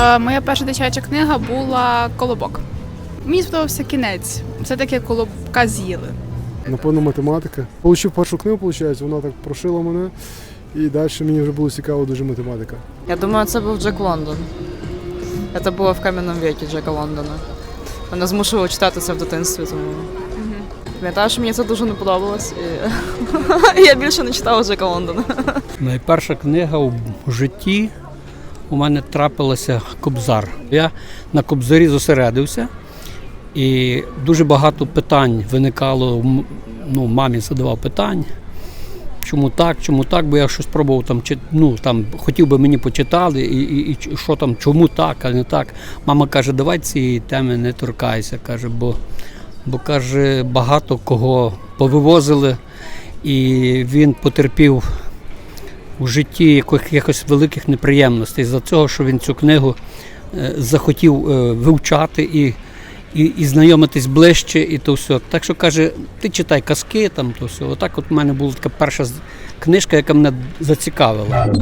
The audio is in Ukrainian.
Е, Моя перша дитяча книга була Колобок. Мені сподобався кінець. Все таки колобка з'їли. Напевно, математика. Получив першу книгу, виходить, вона так прошила мене. І далі мені вже було цікаво дуже математика. Я думаю, це був Джек Лондон. Це було в кам'яному віці Джека Лондона. Мене змушувало читати це в дитинстві, тому. Пам'ятаю, що мені це дуже не подобалось. І... я більше не читала Джека Лондона. Найперша книга у житті у мене трапилася Кобзар. Я на Кобзарі зосередився, і дуже багато питань виникало. Ну, мамі задавав питань. Чому так, чому так, бо я щось пробував там, чи- ну, там хотів би мені почитали, і, і, і що там, чому так, а не так. Мама каже, давай цієї теми не торкайся, каже, бо, бо каже, багато кого повивозили, і він потерпів у житті яких- якихось великих неприємностей за цього, що він цю книгу е, захотів е, вивчати і, і, і знайомитись ближче, і то все. Так що каже, ти читай казки, там то все. Отак от у мене була така перша книжка, яка мене зацікавила.